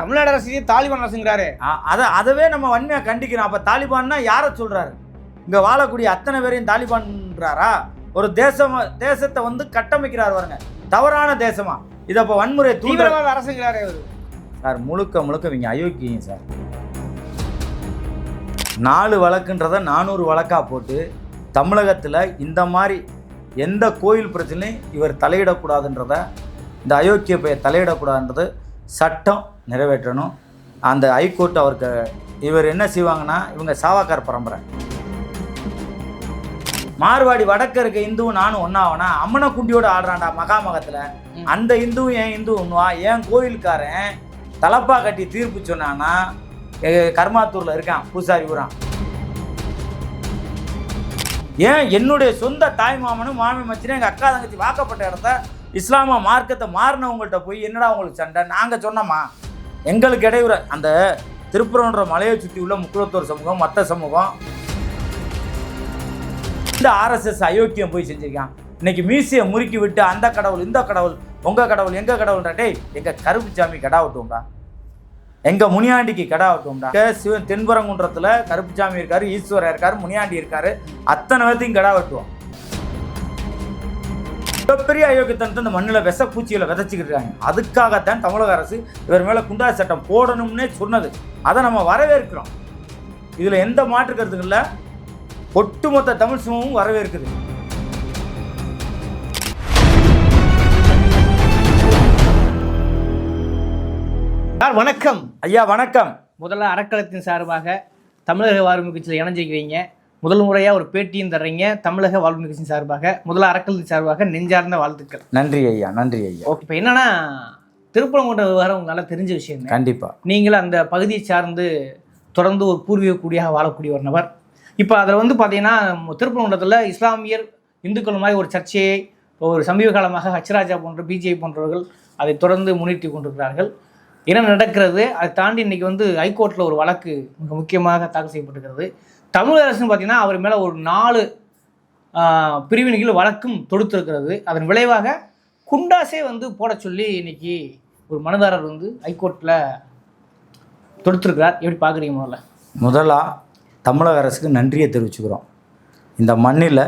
தமிழ்நாடு அரசு தாலிபான் அரசுங்கிறாரு. அதை அதவே நம்ம வன்மையாக கண்டிக்கிறோம் அப்போ தாலிபான்னா யாரை சொல்கிறாரு இங்கே வாழக்கூடிய அத்தனை பேரையும் தாலிபான்ன்றாரா ஒரு தேசம் தேசத்தை வந்து கட்டமைக்கிறார் பாருங்க. தவறான தேசமா. இதை அப்போ வன்முறை தீவிரவாத அரசுங்கிறாரு சார் முழுக்க முழுக்க இவங்க அயோக்கியம் சார். நாலு வழக்குன்றதை நானூறு வழக்காக போட்டு தமிழகத்தில் இந்த மாதிரி எந்த கோயில் பிரச்சனையும் இவர் தலையிடக்கூடாதுன்றத இந்த அயோக்கிய பெயர் தலையிடக்கூடாதுன்றது சட்டம் நிறைவேற்றணும். அந்த ஹைகோர்ட் அவருக்கு இவர் என்ன செய்வாங்கன்னா இவங்க சாவாக்கார் பரம்பரை. மார்வாடி வடக்க இருக்க இந்துவும் நானும் ஒன்னாவனா அம்மனை குண்டியோட ஆடுறான்டா மகாமகத்தில். அந்த இந்துவும் என் இந்து ஒன்றுவா என் கோயிலுக்காரன் தலப்பா கட்டி தீர்ப்பு சொன்னான்னா கர்மாத்தூர்ல இருக்கான் பூசாரி ஊரான் ஏன் என்னுடைய சொந்த தாய் மாமனும் மாமி மச்சினும் எங்கள் அக்கா தங்கச்சி வாக்கப்பட்ட இடத்த இஸ்லாம மார்க்கத்தை மாறினவங்கள்ட்ட போய் என்னடா உங்களுக்கு சண்டை? நாங்கள் சொன்னோமா? எங்களுக்கு இடையூற. அந்த திருப்புறன்ற மலையை சுற்றி உள்ள முக்குளத்தூர் சமூகம் மற்ற சமூகம். இந்த ஆர்எஸ்எஸ் அயோக்கியம் போய் செஞ்சுருக்கான். இன்னைக்கு மியூசியம் முறுக்கி விட்டு அந்த கடவுள் இந்த கடவுள் உங்கள் கடவுள் எங்கள் கடவுள்டா டேய் எங்க கருப்புச்சாமி கடா விட்டும்டா எங்கள் முனியாண்டிக்கு கடா விட்டும்டா சிவன் தென்பரங்குன்றத்தில் கருப்புச்சாமி இருக்கார் ஈஸ்வரர் இருக்கார் முனியாண்டி இருக்கார். அத்தனை பேர்த்தையும் கடா வெட்டுவோம் மிகப்பெரிய அயோக்கியத்தனத்தை இந்த மண்ணில் விஷ பூச்சிகளை விதைச்சிக்கிட்டு இருக்காங்க அதுக்காகத்தான் தமிழக அரசு இவர் மேலே குண்டா சட்டம் போடணும்னே சொன்னது. அதை நம்ம வரவேற்கிறோம். இதில் எந்த மாற்று கருத்துக்கும் இல்லை. ஒட்டுமொத்த தமிழ் சமூகமும் வரவேற்குது. சார் வணக்கம்? ஐயா வணக்கம். முதல்ல அறக்கலத்தின் சார்பாக தமிழக வாழ்வு கட்சியில் இணைஞ்சிக்கிறீங்க முதல் முறையாக ஒரு பேட்டியும் தர்றீங்க. தமிழக வாழ்வு கட்சியின் சார்பாக முதல்ல அறக்கலத்தின் சார்பாக நெஞ்சார்ந்த வாழ்த்துக்கள். நன்றி ஐயா நன்றி ஐயா. ஓகே இப்போ என்னன்னா திருப்பரங்குன்ற விவகாரம் உங்களுக்கு நல்லா தெரிஞ்ச விஷயம் தான் கண்டிப்பா. நீங்களும் அந்த பகுதியை சார்ந்து தொடர்ந்து ஒரு பூர்வீக குடியாக வாழக்கூடிய ஒரு நபர். இப்போ அதில் வந்து பார்த்தீங்கன்னா திருப்பரங்குன்றத்தில் இஸ்லாமியர் இந்துக்கள் மாதிரி ஒரு சர்ச்சையை ஒரு சமீப காலமாக ஹச்ராஜா போன்ற பிஜேபி போன்றவர்கள் அதை தொடர்ந்து முன்னிறுத்தி கொண்டிருக்கிறார்கள். என்ன நடக்கிறது அதை தாண்டி இன்னைக்கு வந்து ஹைகோர்ட்டில் ஒரு வழக்கு மிக முக்கியமாக தாக்கல் செய்யப்பட்டிருக்கிறது. தமிழக அரசுன்னு பார்த்தீங்கன்னா அவர் மேலே ஒரு நாலு பிரிவினைகள் வழக்கும் தொடுத்திருக்கிறது. அதன் விளைவாக குண்டாசே வந்து போட சொல்லி இன்னைக்கு ஒரு மனுதாரர் வந்து ஹைகோர்ட்டில் தொடுத்திருக்கிறார். எப்படி பார்க்குறீங்க முதல்ல? முதலா தமிழக அரசுக்கு நன்றியை தெரிவிச்சுக்கிறோம். இந்த மண்ணில்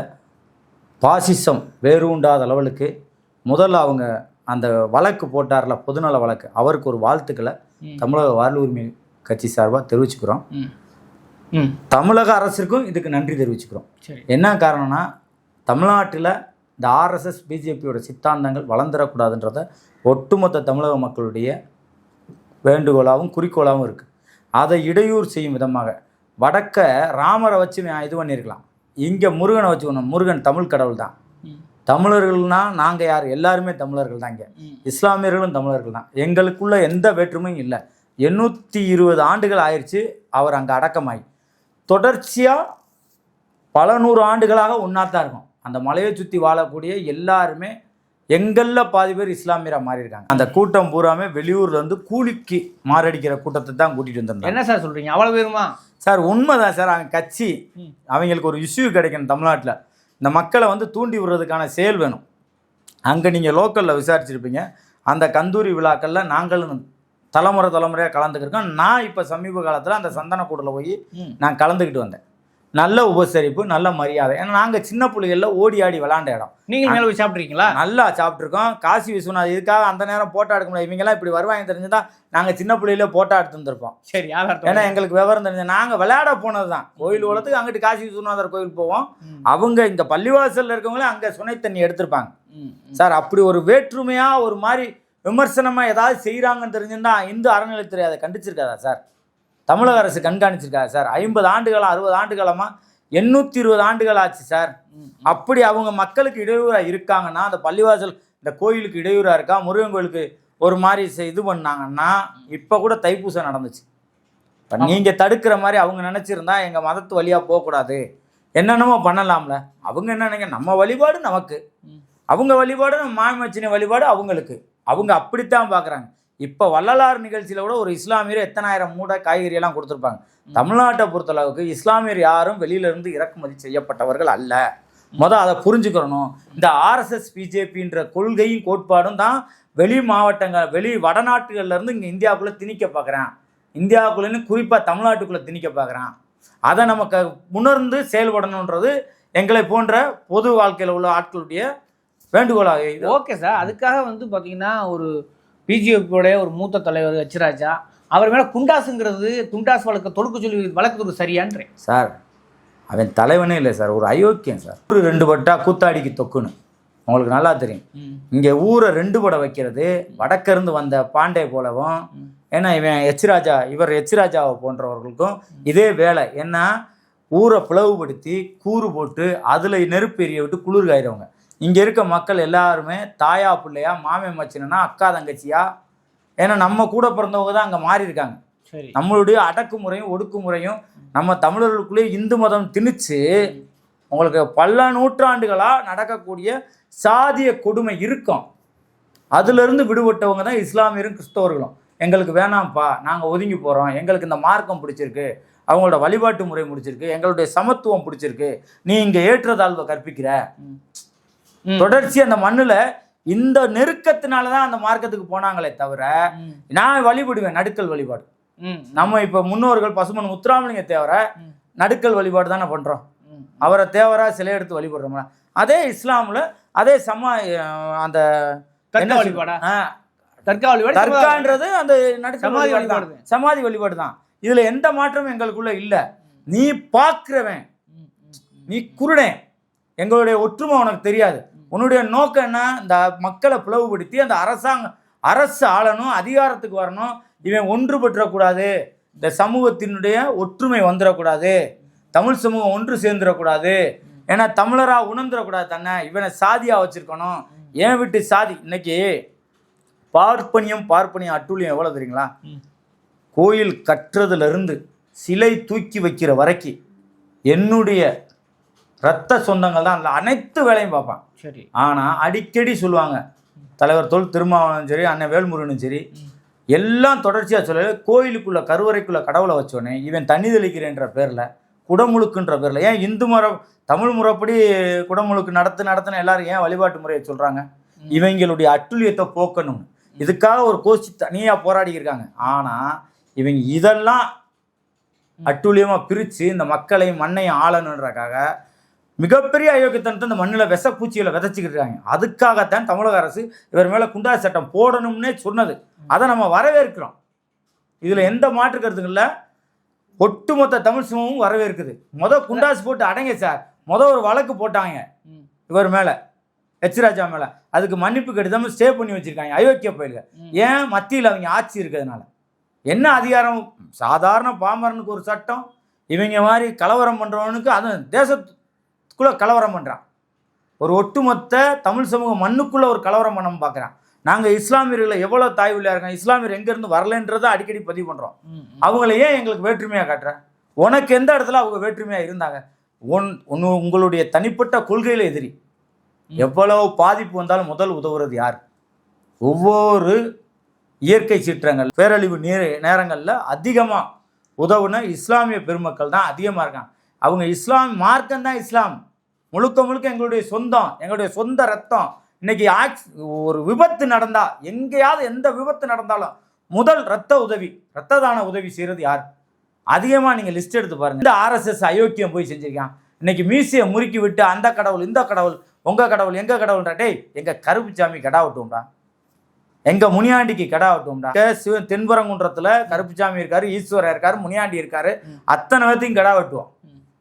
பாசிசம் வேரூண்டாத லெவலுக்கு முதல்ல அவங்க அந்த வழக்கு போட்டார்ல பொதுநல வழக்கு அவருக்கு ஒரு வாழ்த்துக்களை. தமிழக உரிமை கட்சி சார்பாக தெரிவிச்சுக்கிறோம். தமிழக அரசிற்கும் இதுக்கு நன்றி தெரிவிச்சுக்கிறோம். என்ன காரணம்னா தமிழ்நாட்டில் இந்த ஆர்எஸ்எஸ் பிஜேபியோட சித்தாந்தங்கள் வளர்ந்துடக்கூடாதுன்றத ஒட்டுமொத்த தமிழக மக்களுடைய வேண்டுகோளாகவும் குறிக்கோளாகவும் இருக்குது அதை இடையூறு செய்யும் விதமாக வடக்க ராமரை வச்சு இது பண்ணியிருக்கலாம். இங்கே முருகனை வச்சுக்கணும் முருகன் தமிழ் கடவுள் தான். ம். தமிழர்கள்னா நாங்கள் யார்? எல்லாருமே தமிழர்கள் தான் இங்கே. இஸ்லாமியர்களும் தமிழர்கள் தான். எங்களுக்குள்ள எந்த வேற்றுமையும் இல்லை. எண்ணூற்றி இருபது ஆண்டுகள் ஆயிடுச்சு அவர் அங்கே அடக்கமாகி தொடர்ச்சியாக பல நூறு ஆண்டுகளாக ஒன்றா தான் இருக்கும். அந்த மலையை சுற்றி வாழக்கூடிய எல்லாருமே எங்களில் பாதி பேர் இஸ்லாமியராக மாறியிருக்காங்க. அந்த கூட்டம் பூராமே வெளியூர்ல இருந்து கூலிக்கு மாரடிக்கிற கூட்டத்தை தான் கூட்டிகிட்டு வந்திருந்தாங்க. என்ன சார் சொல்கிறீங்க அவ்வளோ பேருமா? சார் உண்மைதான் சார். அவங்க கட்சி. அவங்களுக்கு ஒரு இஷ்யூ கிடைக்கணும் தமிழ்நாட்டில். இந்த மக்களை வந்து தூண்டி விடுறதுக்கான செயல் வேணும். அங்கே நீங்கள் லோக்கலில் விசாரிச்சிருப்பீங்க. அந்த கந்தூரி விழாக்களில் நாங்களும் தலைமுறை தலைமுறையாக கலந்துக்கிருக்கோம் நான் இப்போ சமீப காலத்தில் அந்த சந்தனக்கூடில் போய் நான் கலந்துக்கிட்டு வந்தேன். நல்ல உபசரிப்பு நல்ல மரியாதை. ஏன்னா நாங்கள் சின்ன பிள்ளைகளில் ஓடி ஆடி விளாண்ட இடம். நீங்கள் மேலே போய் சாப்பிட்ருக்கீங்களா நல்லா சாப்பிட்ருக்கோம் காசி விஸ்வநாத் இதுக்காக அந்த நேரம் போட்டோ எடுக்க முடியாது. இவங்கெல்லாம் இப்படி வருவாங்க தெரிஞ்சுதா நாங்கள் சின்ன பிள்ளையில போட்டோ எடுத்து வந்திருப்போம். சரி ஏன்னா எங்களுக்கு விவரம் தெரிஞ்சு நாங்கள் விளையாட போனது தான் கோயில் உலகத்துக்கு அங்கிட்டு காசி விஸ்வநாதர் கோயில் போவோம். அவங்க இங்கே பள்ளிவாசலில் இருக்கவங்களே அங்கே சுனை தண்ணி எடுத்திருப்பாங்க. சார் அப்படி ஒரு வேற்றுமையாக ஒரு மாதிரி விமர்சனமாக ஏதாவது செய்கிறாங்கன்னு தெரிஞ்சிருந்தா இந்து அறநிலைத்துறை அதை கண்டிச்சிருக்காதா சார்? தமிழக அரசு கண்காணிச்சிருக்காதா சார்? ஐம்பது ஆண்டுகளாக அறுபது ஆண்டுகளமாக எண்ணூற்றி இருபது ஆண்டுகள் ஆச்சு சார். அப்படி அவங்க மக்களுக்கு இடையூறாக இருக்காங்கன்னா அந்த பள்ளிவாசல் இந்த கோயிலுக்கு இடையூறாக இருக்கா? முருகன் கோயிலுக்கு ஒரு மாதிரி இது பண்ணாங்கன்னா இப்போ கூட தைப்பூசம் நடந்துச்சு. இப்போ நீங்கள் தடுக்கிற மாதிரி அவங்க நினச்சிருந்தா எங்கள் மதத்து வழியாக போகக்கூடாது. என்னென்னமோ பண்ணலாம்ல. அவங்க என்ன நினைக்க நம்ம வழிபாடு நமக்கு. அவங்க வழிபாடு நம்ம மாமச்சின வழிபாடு அவங்களுக்கு. அவங்க அப்படித்தான் பார்க்குறாங்க. இப்போ வள்ளலார் நிகழ்ச்சியில் கூட ஒரு இஸ்லாமியர் எத்தனாயிரம் மூடை காய்கறி எல்லாம் கொடுத்துருப்பாங்க. தமிழ்நாட்டை பொறுத்தளவுக்கு இஸ்லாமியர் யாரும் வெளியில இருந்து இறக்குமதி செய்யப்பட்டவர்கள் அல்ல. மொதல் அதை புரிஞ்சுக்கிறணும் இந்த ஆர்எஸ்எஸ் பிஜேபின்ற கொள்கையும் கோட்பாடும் தான் வெளி மாவட்டங்கள் வெளி வடநாட்டுகள்ல இருந்து இங்கே இந்தியாவுக்குள்ளே திணிக்க பார்க்குறான். இந்தியாவுக்குள்ளேன்னு குறிப்பாக தமிழ்நாட்டுக்குள்ளே திணிக்க பார்க்குறான். அதை நமக்கு உணர்ந்து செயல்படணுன்றது எங்களை போன்ற பொது வாழ்க்கையில் உள்ள ஆட்களுடைய வேண்டுகோளாக இது ஓகே சார். அதுக்காக வந்து பார்த்தீங்கன்னா ஒரு பிஜேபியோடைய ஒரு மூத்த தலைவர் ஹெச் ராஜா அவர் மேலே குண்டாசுங்கிறது குண்டாஸ் வழக்க தொடுக்க சொல்லி வழக்குறது சரியான்றேன். சார் அவன் தலைவனே இல்லை சார் ஒரு அயோக்கியம் சார். ஒரு ரெண்டு பட்டா கூத்தாடிக்கு தொக்குன்னு. உங்களுக்கு நல்லா தெரியும். இங்கே ஊரை ரெண்டு படம் வைக்கிறது வடக்கிருந்து வந்த பாண்டே போலவும். ஏன்னா இவன் எச் ராஜா இவர் எச் ராஜாவை போன்றவர்களுக்கும் இதே வேலை. என்ன ஊரை பிளவுபடுத்தி கூறு போட்டு அதில் நெருப்பு எரிய விட்டு குளிர் காயிறவங்க. இங்கே இருக்க மக்கள் எல்லாருமே தாயா பிள்ளையா மாமே மச்சினா அக்கா தங்கச்சியா? ஏன்னா நம்ம கூட பிறந்தவங்க தான் அங்கே மாறி இருக்காங்க. சரி. நம்மளுடைய அடக்குமுறையும் ஒடுக்குமுறையும் நம்ம தமிழர்களுக்குள்ளே இந்து மதம் திணிச்சு உங்களுக்கு பல நூற்றாண்டுகளாக நடக்கக்கூடிய சாதிய கொடுமை இருக்கும். அதிலிருந்து விடுபட்டவங்க தான் இஸ்லாமியரும் கிறிஸ்தவர்களும். எங்களுக்கு வேணாம்ப்பா நாங்கள் ஒதுங்கி போகிறோம் எங்களுக்கு இந்த மார்க்கம் பிடிச்சிருக்கு. அவங்களோட வழிபாட்டு முறை பிடிச்சிருக்கு எங்களுடைய சமத்துவம் பிடிச்சிருக்கு. நீ இங்கே ஏற்றத்தாழ்வை கற்பிக்கிற. தொடர்ச்சி அந்த மண்ணில் இந்த நெருக்கத்தினால தான் அந்த மார்க்கத்துக்கு போனாங்களே தவிர. நான் வழிபடுவேன் நடுக்கல் வழிபாடு. நம்ம இப்போ முன்னோர்கள் பசுமன் முத்துராமலிங்க தேவரை. நடுக்கல் வழிபாடு தானே பண்ணுறோம் ம். அவரை தேவரா சிலை எடுத்து வழிபடுறோம்ல அதே இஸ்லாமில் அதே சமா அந்த என்ன வழிபாடா ஆ, தர்க்க வழிபாடு தர்கான்றது அந்த நடுக்கல் சமாதி வழிபாடு. சமாதி வழிபாடு தான் இதுல எந்த மாற்றமும் எங்களுக்குள்ள இல்ல நீ. ம். நீ குருடன் எங்களுடைய ஒற்றுமை உனக்கு தெரியாது. உன்னுடைய நோக்கம் என்ன? இந்த மக்களை பிளவுபடுத்தி அந்த அரசாங்கம் அரசு ஆளணும் அதிகாரத்துக்கு வரணும். இவன் ஒன்றுபட்டுறக்கூடாது இந்த சமூகத்தினுடைய ஒற்றுமை வந்துடக்கூடாது தமிழ் சமூகம் ஒன்று சேர்ந்துடக்கூடாது ஏன்னா தமிழரா உணர்ந்துடக்கூடாது தன்னை. இவனை சாதியா வச்சிருக்கணும். ஏன் விட்டு சாதி. இன்னைக்கு பார்ப்பனியம் பார்ப்பனியம் அட்டூழியம் எவ்வளோ தெரியுங்களா. கோயில் கட்டுறதுல இருந்து சிலை தூக்கி வைக்கிற வரைக்கும் என்னுடைய ரத்த சொந்தங்கள் தான் அதில் அனைத்து வேலையும் பார்ப்பான். சரி. ஆனால் அடிக்கடி சொல்லுவாங்க. தலைவர் தொல் திருமாவளவனும் சரி அண்ணன் வேல்முருகனும் சரி. எல்லாம் தொடர்ச்சியாக சொல்ல கோயிலுக்குள்ள கருவறைக்குள்ள கடவுளை வச்சோடனே இவன் தண்ணி தெளிக்கிறேன்ற பேரில் குடமுழுக்குன்ற பேரில். ஏன் இந்து முறை தமிழ் முறைப்படி குடமுழுக்கு நடத்து நடத்துன எல்லாரும் ஏன் வழிபாட்டு முறையை சொல்கிறாங்க இவங்களுடைய அட்டுழியத்தை போக்கணும் இதுக்காக ஒரு கோஷ்டி தனியாக போராடி இருக்காங்க. ஆனால் இவங்க இதெல்லாம் அட்டூழியமாக பிரித்து இந்த மக்களையும் மண்ணையும் ஆளணுன்றக்காக மிகப்பெரிய அயோக்கியத்தனத்தை இந்த மண்ணில் விஷப்பூச்சிகளை விதைச்சிக்கிட்டு இருக்காங்க அதுக்காகத்தான் தமிழக அரசு இவர் மேலே குண்டா சட்டம் போடணும்னே சொன்னது. அதை நம்ம வரவேற்கிறோம். இதில் எந்த மாற்று கருத்துக்கும் இல்லை. ஒட்டுமொத்த தமிழ் சமூகமும் வரவேற்குது. முத குண்டாசு போட்டு அடங்க சார். முத ஒரு வழக்கு போட்டாங்க. இவர் மேலே எச் ராஜா மேலே. அதுக்கு மன்னிப்பு கடிதம் ஸ்டே பண்ணி வச்சிருக்காங்க. அயோக்கிய பயிலுங்க ம். ஏன் மத்தியில் அவங்க ஆட்சி இருக்கிறதுனால? என்ன அதிகாரம்? சாதாரண பாமரனுக்கு ஒரு சட்டம். இவங்க மாதிரி கலவரம் பண்ணுறவனுக்கு அது தேசத்துக்குள்ளே கலவரம் பண்ணுறான் ஒரு ஒட்டுமொத்த தமிழ் சமூகம் மண்ணுக்குள்ளே ஒரு கலவரம் பண்ண பார்க்குறான் நாங்கள் இஸ்லாமியர்களை எவ்வளோ தாய்வழியாக இருக்கோம் இஸ்லாமியர் எங்கேருந்து வரலன்றதை அடிக்கடி பதிவு பண்ணுறோம். அவங்கள ஏன் எங்களுக்கு வேற்றுமையாக காட்டுற? உனக்கு எந்த இடத்துல அவங்க வேற்றுமையாக இருந்தாங்க? உன் உன்னு உங்களுடைய தனிப்பட்ட கொள்கையில் எதிரி. எவ்வளவு பாதிப்பு வந்தாலும் முதல் உதவுறது யார்? ஒவ்வொரு இயற்கை சீற்றங்கள் பேரழிவு நீர் நேரங்களில் அதிகமாக உதவுன இஸ்லாமிய பெருமக்கள் தான் அதிகமாக இருக்காங்க. அவங்க இஸ்லாம் மார்க்கம் தான் இஸ்லாம். முழுக்க முழுக்க எங்களுடைய சொந்தம் எங்களுடைய சொந்த ரத்தம். இன்னைக்கு ஆக்ஸ் ஒரு விபத்து நடந்தா எங்கேயாவது எந்த விபத்து நடந்தாலும் முதல் ரத்த உதவி ரத்த தான உதவி செய்கிறது யார்? அதிகமாக நீங்கள் லிஸ்ட் எடுத்து பாருங்க. இந்த ஆர்எஸ்எஸ் அயோக்கியம் போய் செஞ்சிருக்கான். இன்னைக்கு மீசியை முறுக்கி விட்டு அந்த கடவுள் இந்த கடவுள் உங்கள் கடவுள் எங்கள் கடவுள்ன்றா டேய் எங்கள் கருப்புச்சாமி கடா விட்டும்டா எங்கள் முனியாண்டிக்கு கடா விட்டும்டா சிவ தென்பரங்குன்றத்தில் கருப்புச்சாமி இருக்காரு ஈஸ்வரர் இருக்காரு முனியாண்டி இருக்காரு. அத்தனை பேர்த்தையும் கடா வெட்டுவோம்.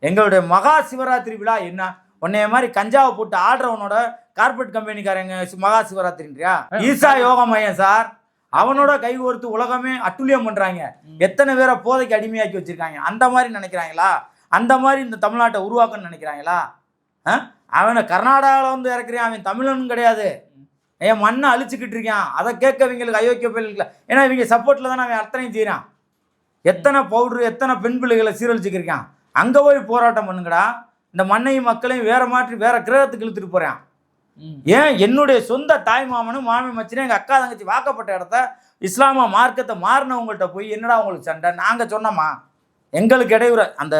எங்களுடைய மகா சிவராத்திரி விழா என்ன? உன்னைய மாதிரி கஞ்சாவை போட்டு ஆடுறவனோட கார்பரேட் கம்பெனிக்காரங்க மகா சிவராத்திரின்றியா? ஈசா யோக மையம் சார் அவனோட கை கோர்த்து உலகமே அட்டுழியம் பண்றாங்க. எத்தனை பேரை போதைக்கு அடிமையாக்கி வச்சிருக்காங்க? அந்த மாதிரி நினைக்கிறாங்களா? அந்த மாதிரி இந்த தமிழ்நாட்டை உருவாக்கணும்னு நினைக்கிறாங்களா? அவனை கர்நாடகாவில் வந்து இறக்குறான். அவன் தமிழனும் கிடையாது. என் மண்ணை அழிச்சுக்கிட்டு இருக்கான்? அதை கேட்க இவங்களுக்கு அயோக்கிய பிள்ளைகள் ஏன்னா இவங்க சப்போர்ட்டில் தானே அவன் அத்தனையும் செய்கிறான் எத்தனை பவுட்ரு எத்தனை பெண் பிள்ளைகளை சீரழிச்சுக்கிருக்கான் அங்கே போய் போராட்டம் பண்ணுங்கடா. இந்த மண்ணையும் மக்களையும் வேற மாற்றி வேற கிரகத்துக்கு இழுத்துட்டு போகிறான். ஏன்? என்னுடைய சொந்த தாய் மாமனும் மாமி மச்சினும் எங்கள் அக்கா தங்கச்சி வாக்கப்பட்ட இடத்த இஸ்லாமா மார்க்கத்தை மாறினவங்கள்ட்ட போய் என்னடா உங்களுக்கு சண்டை? நாங்கள் சொன்னோமா? எங்களுக்கு இடையூறு. அந்த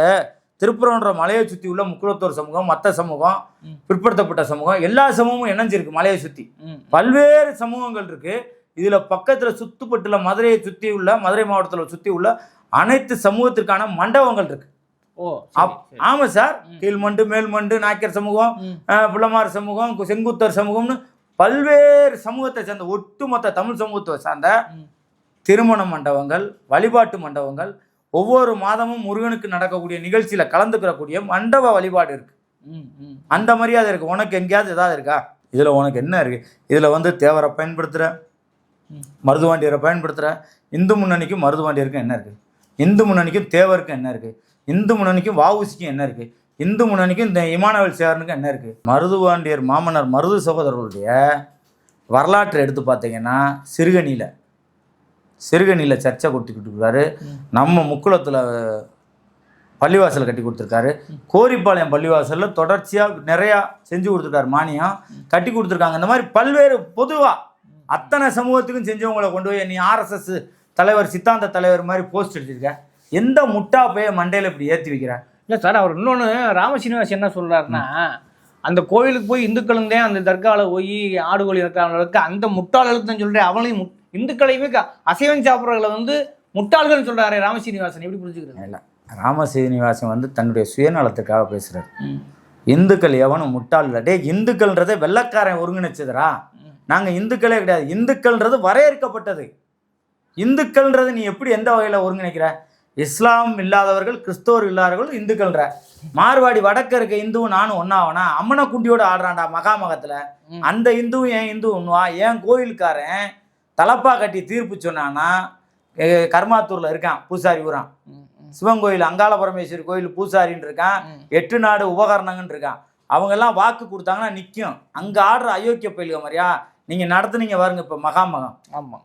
திருப்பரங்குன்ற மலையை சுற்றி உள்ள முக்குளத்தோர் சமூகம் மற்ற சமூகம். பிற்படுத்தப்பட்ட சமூகம் எல்லா சமூகமும் இணைஞ்சிருக்கு மலையை சுற்றி. பல்வேறு சமூகங்கள் இருக்கு. இதுல பக்கத்துல சுத்துப்பட்டுள்ள மதுரையை சுத்தி உள்ள மதுரை மாவட்டத்துல சுத்தி உள்ள அனைத்து சமூகத்திற்கான மண்டபங்கள் இருக்கு. ஓ அப்- ஆமா சார். கீழ்மண்டு மேல்மண்டு நாயக்கர் சமூகம் பிள்ளமார் சமூகம் செங்குத்தர் சமூகம்னு பல்வேறு சமூகத்தை சேர்ந்த ஒட்டுமொத்த தமிழ் சமூகத்தை சார்ந்த. திருமண மண்டபங்கள் வழிபாட்டு மண்டபங்கள் ஒவ்வொரு மாதமும் முருகனுக்கு நடக்கக்கூடிய நிகழ்ச்சியில கலந்துக்கிறக்கூடிய மண்டப வழிபாடு இருக்கு. அந்த மரியாதை இருக்கு. உனக்கு எங்கேயாவது ஏதாவது இருக்கா? இதுல உனக்கு என்ன இருக்கு? இதுல வந்து தேவரை பயன்படுத்துற ம். மருதுவாண்டியரை பயன்படுத்துற இந்து முன்னணிக்கும் மருதுவாண்டியருக்கும் என்ன இருக்கு? இந்து முன்னணிக்கும் தேவருக்கும் என்ன இருக்கு? இந்து முன்னணிக்கும் வாவுசிக்கும் என்ன இருக்கு? இந்து முன்னணிக்கும் இந்த இமானவேல் சேரனுக்கும் என்ன இருக்கு? மருதுவாண்டியர் மாமன்னர் மருது சகோதரர்களுடைய வரலாற்றை எடுத்து பார்த்தீங்கன்னா சிறுகனியில் சிறுகனியில் சர்ச்சை கொடுத்துக்கிட்டு இருக்காரு. நம்ம முக்குளத்தில் பள்ளிவாசல் கட்டி கொடுத்துருக்காரு. கோரிப்பாளையம் பள்ளிவாசலில் தொடர்ச்சியாக நிறையா செஞ்சு கொடுத்துருக்காரு மானியம். கட்டி கொடுத்துருக்காங்க. இந்த மாதிரி பல்வேறு பொதுவாக அத்தனை சமூகத்துக்கும் செஞ்சவங்களை கொண்டு போய் நீ ஆர்எஸ்எஸ் தலைவர் சித்தாந்த தலைவர் மாதிரி போஸ்ட் அடிச்சிருக்க. எந்த முட்டா போய் மண்டையில் இப்படி ஏற்றி வைக்கிற இல்லை சார் அவர் இன்னொன்று ராமசீனிவாஸ் என்ன சொல்றாருன்னா அந்த கோவிலுக்கு போய் இந்துக்களும் தான் அந்த தர்காவில் போய் ஆடு கோழி இருக்கிறவங்களுக்கு அந்த முட்டாள்களுக்கு தான் சொல்கிறேன் முட்- இந்துக்களையுமே அசைவம் சாப்பிட்றவங்களை வந்து முட்டாள்கள்னு சொல்றாரு ராமசீனிவாசன் எப்படி புரிஞ்சுக்கிறது? இல்லை ராம சீனிவாசன் வந்து தன்னுடைய சுயநலத்துக்காக பேசுகிறார் இந்துக்கள் எவனும் முட்டாள் இல்லை. டே இந்துக்கள்ன்றதை வெள்ளக்காரன் ஒருங்கிணைச்சதுரா நாங்கள் இந்துக்களே கிடையாது. இந்துக்கள்ன்றது வரையறுக்கப்பட்டது. இந்துக்கள்ன்றது நீ எப்படி எந்த வகையில் ஒருங்கிணைக்கிற? இஸ்லாம் இல்லாதவர்கள் கிறிஸ்தவர் இல்லாதவர்கள் இந்துக்கள்ன்ற மார்வாடி வடக்க இருக்க இந்துவும் நானும் ஒன்னாவனா அம்மனை குண்டியோட ஆடுறான்டா மகாமகத்தில். அந்த இந்துவும் என் இந்து ஒன்றுவா என் கோயிலுக்காரன் தலப்பா கட்டி தீர்ப்பு சொன்னான்னா கர்மாத்தூரில் இருக்கான் பூசாரி ஊரான். சிவன் கோயில் அங்காள பரமேஸ்வரி கோயில் பூசாரின்னு இருக்கான். எட்டு நாடு உபகரணங்கன்னு இருக்கான். அவங்கெல்லாம் வாக்கு கொடுத்தாங்கன்னா நிற்கும் அங்கே ஆடுற அயோக்கிய பயிலுக மாதிரியா? நீங்கள் நடத்துனீங்க பாருங்க இப்போ மகாமகம். ஆமாம்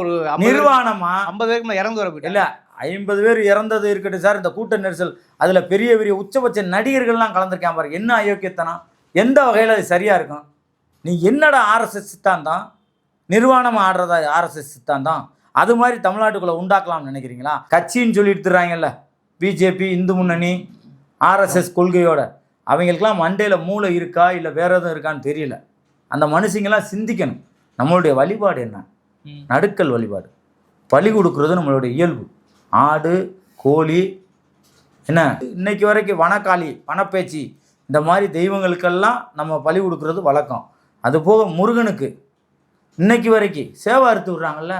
ஒரு நிர்வாணமா? ஐம்பது பேருக்கு இறந்து வர இல்ல ஐம்பது பேர் இறந்தது இருக்கட்டும் சார் இந்த கூட்ட நெரிசல். அதுல பெரிய பெரிய உச்சபட்ச நடிகர்கள்லாம் கலந்துருக்கான் பாரு. என்ன அயோக்கியத்தனம்? எந்த வகையில் அது சரியா இருக்கும்? நீ என்னடா ஆர்எஸ்எஸ் சித்தாந்தம்? நிர்வாணம் ஆடுறதா ஆர்எஸ்எஸ் சித்தாந்தம்? அது மாதிரி தமிழ்நாட்டுக்குள்ள உண்டாக்கலாம்னு நினைக்கிறீங்களா? கட்சின்னு சொல்லிட்டு தர்றாங்கல்ல பிஜேபி இந்து முன்னணி ஆர்எஸ்எஸ் கொள்கையோட. அவங்களுக்கெல்லாம் மண்டையில் மூளை இருக்கா இல்லை வேற எதுவும் இருக்கான்னு தெரியல. அந்த மனுஷங்கெல்லாம் சிந்திக்கணும். நம்மளுடைய வழிபாடு என்ன. நடுக்கல் வழிபாடு. பலி கொடுக்கறது நம்மளுடைய இயல்பு. ஆடு கோழி என்ன? இன்னைக்கு வரைக்கும் வனக்காளி வனப்பேச்சி இந்த மாதிரி தெய்வங்களுக்கெல்லாம் நம்ம பலி கொடுக்கறது வழக்கம். அது போக முருகனுக்கு. இன்னைக்கு வரைக்கும் சேவை அறுத்து விட்றாங்கல்ல?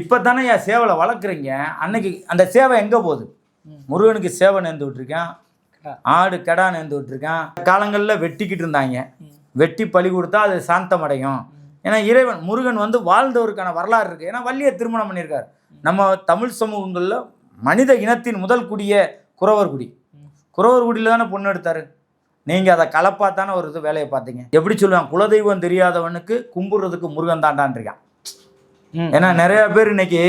இப்போ தானே என் சேவலை வளர்க்குறீங்க. அன்னைக்கு அந்த சேவை எங்கே போகுது. முருகனுக்கு சேவை நேர்ந்து விட்டுருக்கேன். ஆடு கெடா நேர்ந்து விட்டுருக்கேன். காலங்களில் வெட்டிக்கிட்டு இருந்தாங்க. வெட்டி பலி கொடுத்தா அது சாந்தமடையும். ஏன்னா இறைவன் முருகன் வந்து வாழ்ந்தவருக்கான வரலாறு இருக்கு. ஏன்னா வள்ளியை திருமணம் பண்ணியிருக்காரு. நம்ம தமிழ் சமூகங்களில் மனித இனத்தின் முதல் குடிய குறவர் குடி. ம். குறவர் குடியில் தானே பொண்ணு எடுத்தாரு? நீங்கள் அதை கலப்பாத்தானே ஒரு இது வேலையை பார்த்தீங்க. எப்படி சொல்லுவாங்க? குலதெய்வம் தெரியாதவனுக்கு கும்பிடுறதுக்கு முருகன் தாண்டான் இருக்கான். ம். ஏன்னா நிறைய பேர் இன்னைக்கு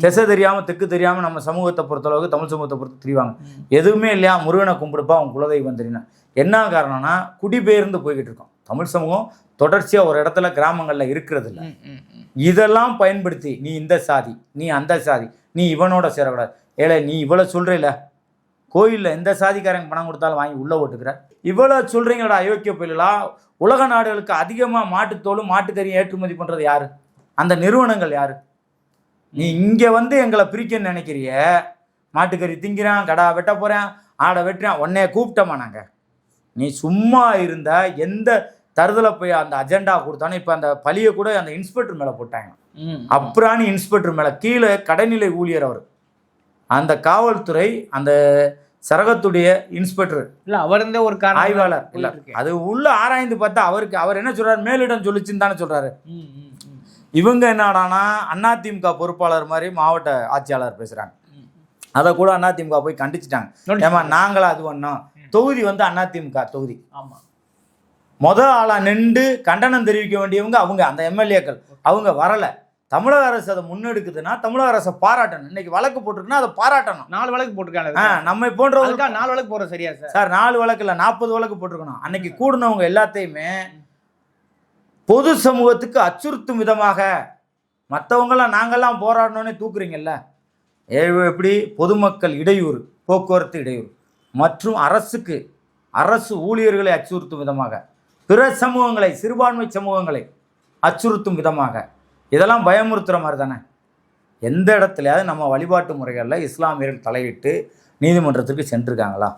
திசை தெரியாமல் தெற்கு தெரியாமல் நம்ம சமூகத்தை பொறுத்தளவுக்கு தமிழ் சமூகத்தை பொறுத்து தெரிவாங்க. எதுவுமே இல்லையா? முருகனை கும்பிடுப்பா அவன் குலதெய்வம் தெரியணும் என்ன காரணம்னா குடிபெயர்ந்து போய்கிட்டு இருக்கோம். தமிழ் சமூகம் தொடர்ச்சியாக ஒரு இடத்துல கிராமங்களில் இருக்கிறது இல்ல. இதெல்லாம் பயன்படுத்தி நீ இந்த சாதி நீ அந்த சாதி நீ இவனோட சேரக்கூடாது. ஏழை நீ இவ்வளோ சொல்கிறீல கோயிலில் எந்த சாதிக்காரங்க பணம் கொடுத்தாலும் வாங்கி உள்ளே ஓட்டுக்கிற? இவ்வளோ சொல்கிறீங்களா அயோக்கிய பயிலா உலக நாடுகளுக்கு அதிகமாக மாட்டுத்தோலும் மாட்டுக்கறியும் ஏற்றுமதி பண்ணுறது யார்? அந்த நிறுவனங்கள் யார்? நீ இங்கே வந்து எங்களை பிரிக்கன்னு நினைக்கிறிய? மாட்டுக்கறி திங்கிறான் கடா வெட்ட போகிறேன் ஆடை வெட்டுறான் உன்னைய கூப்பிட்டோமா நாங்கள் நீ சும்மா இருந்த எந்த தருதலை போய் அந்த அஜெண்டா கொடுத்தானோ இப்போ அந்த பழியை கூட அந்த இன்ஸ்பெக்டர் மேலே போட்டாங்க. ம். அப்ராணி இன்ஸ்பெக்டர் மேலே கீழே கடைநிலை ஊழியர் அவர். அந்த காவல்துறை அந்த சரகத்துடைய இன்ஸ்பெக்டர் இல்ல அவர் இருந்த ஒரு ஆய்வாளர் இல்ல. அது உள்ள ஆராய்ந்து பார்த்தா அவருக்கு அவர் என்ன சொல்றாரு? மேலிடம் சொல்லிச்சுன்னு தானே சொல்றாரு. இவங்க என்னடானா அதிமுக பொறுப்பாளர் மாதிரி மாவட்ட ஆட்சியாளர் பேசுறாங்க. அதை கூட அதிமுக போய் கண்டிச்சிட்டாங்க. ஏமா நாங்களா அது பண்ணோம்? தொகுதி வந்து அதிமுக தொகுதி. ஆமா. முத ஆளா நின்று கண்டனம் தெரிவிக்க வேண்டியவங்க அவங்க அந்த எம்எல்ஏக்கள் அவங்க வரல. தமிழக அரசு அதை முன்னெடுக்குதுன்னா தமிழக அரசை பாராட்டணும். இன்னைக்கு வழக்கு போட்டிருக்குன்னா அதை பாராட்டணும். நாலு வழக்கு போட்டிருக்காங்க. நம்மை போன்றவங்க அதுக்காக நாலு வழக்கு போற சரியா சார்? சார் நாலு வழக்கு இல்லை நாற்பது வழக்கு போட்டிருக்கணும். அன்னைக்கு கூடினவங்க எல்லாத்தையுமே பொது சமூகத்துக்கு அச்சுறுத்தும் விதமாக மற்றவங்களாம் நாங்கெல்லாம் போராடணும்னு தூக்குறீங்கல்ல? எப்படி? பொதுமக்கள் இடையூறு போக்குவரத்து இடையூறு. மற்றும் அரசுக்கு அரசு ஊழியர்களை அச்சுறுத்தும் விதமாக. பிற சமூகங்களை சிறுபான்மை சமூகங்களை அச்சுறுத்தும் விதமாக. இதெல்லாம் பயமுறுத்துகிற மாதிரி தானே எந்த இடத்துலையாவது நம்ம வழிபாட்டு முறைகளில் இஸ்லாமியர்கள் தலையிட்டு நீதிமன்றத்துக்கு சென்றிருக்காங்களா?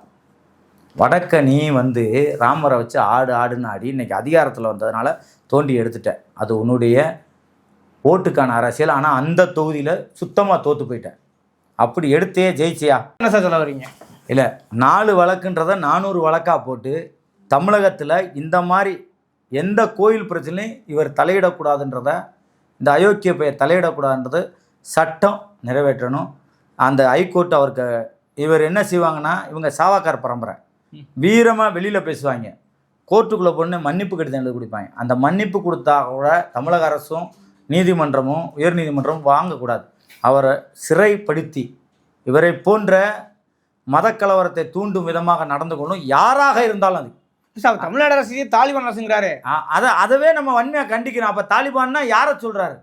வடக்க நீ வந்து ராமரை வச்சு ஆடு ஆடுன்னு ஆடி இன்னைக்கு அதிகாரத்தில் வந்ததுனால தோண்டி எடுத்துட்ட. அது உன்னுடைய ஓட்டுக்கான அரசியல். ஆனால் அந்த தொகுதியில் சுத்தமாக தோற்று போயிட்ட. அப்படி எடுத்தே ஜெயிச்சியா? என்ன சார் சொல்ல வரீங்க இல்லை நாலு வழக்குன்றத நானூறு வழக்காக போட்டு தமிழகத்தில் இந்த மாதிரி எந்த கோயில் பிரச்சனையும் இவர் தலையிடக்கூடாதுன்றத இந்த அயோக்கிய பெயர் தலையிடக்கூடாதுன்றது சட்டம் நிறைவேற்றணும். அந்த ஹைகோர்ட் அவருக்கு இவர் என்ன செய்வாங்கன்னா இவங்க சாவாக்கார் பரம்பரை. வீரமாக வெளியில் பேசுவாங்க. கோர்ட்டுக்குள்ளே பொண்ணு மன்னிப்பு கடிதம் எழுதி கொடுப்பாங்க. அந்த மன்னிப்பு கொடுத்தா கூட தமிழக அரசும் நீதிமன்றமும் உயர்நீதிமன்றமும் வாங்கக்கூடாது. அவரை சிறைப்படுத்தி இவரை போன்ற மதக்கலவரத்தை தூண்டும் விதமாக நடந்து கொள்ளும் யாராக இருந்தாலும் அது. தமிழ்நாடு அரசு தாலிபான் அரசுங்கிறாரு அ- அதை அதவே நம்ம வன்மையாக கண்டிக்கிறோம் அப்போ தாலிபான்னா யாரை சொல்கிறாரு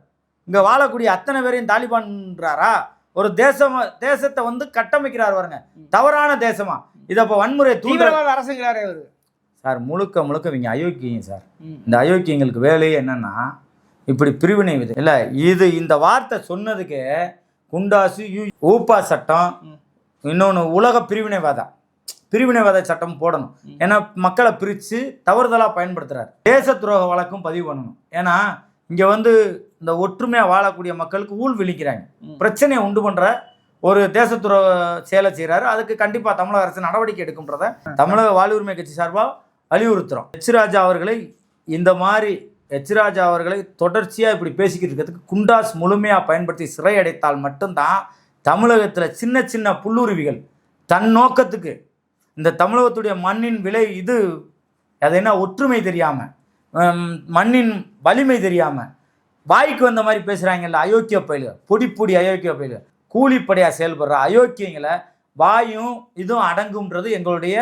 இங்கே வாழக்கூடிய அத்தனை பேரையும் தாலிபான்ன்றாரா ஒரு தேசம் தேசத்தை வந்து கட்டமைக்கிறார் பாருங்க. தவறான தேசமா. இதை அப்போ வன்முறை தீவிரவாத அரசுங்கிறாரு அவரு சார் முழுக்க முழுக்க இவங்க அயோக்கியம் சார். இந்த அயோக்கியங்களுக்கு வேலையே என்னன்னா இப்படி பிரிவினை விதி இல்லை இது இந்த வார்த்தை சொன்னதுக்கு குண்டாசு யூ ஊப்பா சட்டம். இன்னொன்று உலக பிரிவினைவாதம். பிரிவினைவாத சட்டம் போடணும். ஏன்னா மக்களை பிரித்து தவறுதலாக பயன்படுத்துறாரு. தேச துரோக வழக்கும் பதிவு பண்ணணும். ஏன்னா இங்கே வந்து இந்த ஒற்றுமையாக வாழக்கூடிய மக்களுக்கு ஊழ் விழிக்கிறாங்க. பிரச்சனையை உண்டு பண்ணுற ஒரு தேச துரோக செயலை செய்கிறாரு அதுக்கு கண்டிப்பாக தமிழக அரசு நடவடிக்கை எடுக்கும்ன்றத தமிழக வாழ்வுரிமை கட்சி சார்பாக வலியுறுத்துகிறோம் எச் ராஜா அவர்களை இந்த மாதிரி எச் ராஜா அவர்களை தொடர்ச்சியாக இப்படி பேசிக்கிட்டு இருக்கிறதுக்கு குண்டாஸ் முழுமையாக பயன்படுத்தி சிறை அடைத்தால் மட்டும்தான் தமிழகத்தில் சின்ன சின்ன புல்லுருவிகள் தன் நோக்கத்துக்கு இந்த தமிழகத்துடைய மண்ணின் விலை இது அது என்ன ஒற்றுமை தெரியாமல் மண்ணின் வலிமை தெரியாமல் வாய்க்கு வந்த மாதிரி பேசுகிறாங்கல்ல அயோக்கிய பயில்கள் பொடி பொடி அயோக்கிய பயில்கள் கூலிப்படையாக செயல்படுற அயோக்கியங்களை வாயும் இதுவும் அடங்கும்ன்றது எங்களுடைய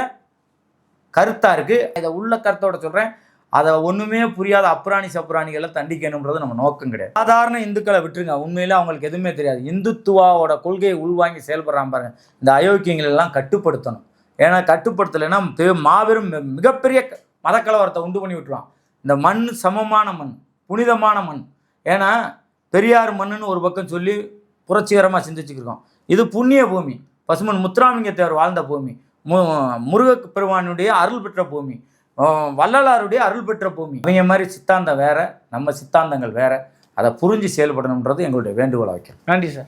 கருத்தாக இருக்குது இதை உள்ள கருத்தோட சொல்கிறேன் அதை ஒன்றுமே புரியாத அப்புராணி சப்புராணிகளை தண்டிக்கணுன்றது நம்ம நோக்கம் கிடையாது. சாதாரண இந்துக்களை விட்டுருங்க. உண்மையில் அவங்களுக்கு எதுவுமே தெரியாது. இந்துத்துவாவோட கொள்கையை உள்வாங்கி செயல்படுறான் பாருங்க. இந்த அயோக்கியங்களெல்லாம் கட்டுப்படுத்தணும். ஏன்னா கட்டுப்படுத்தலைன்னா பெ- மாபெரும் மிகப்பெரிய மதக்கலவரத்தை உண்டு பண்ணி விட்டுருவான். இந்த மண் சமமான மண் புனிதமான மண். ஏன்னா பெரியார் மண்ணுன்னு ஒரு பக்கம் சொல்லி புரட்சிகரமாக சிந்திச்சுக்கிருக்கோம். இது புண்ணிய பூமி. பசுமன் முத்துராமலிங்க தேவர் வாழ்ந்த பூமி. மு முருக பெருமானுடைய அருள் பெற்ற பூமி. வள்ளலாருடைய அருள் பெற்ற பூமி. இவங்க மாதிரி சித்தாந்தம் வேற நம்ம சித்தாந்தங்கள் வேற. அதை புரிஞ்சு செயல்படணுன்றது எங்களுடைய வேண்டுகோளை வைக்கிறோம். நன்றி சார்.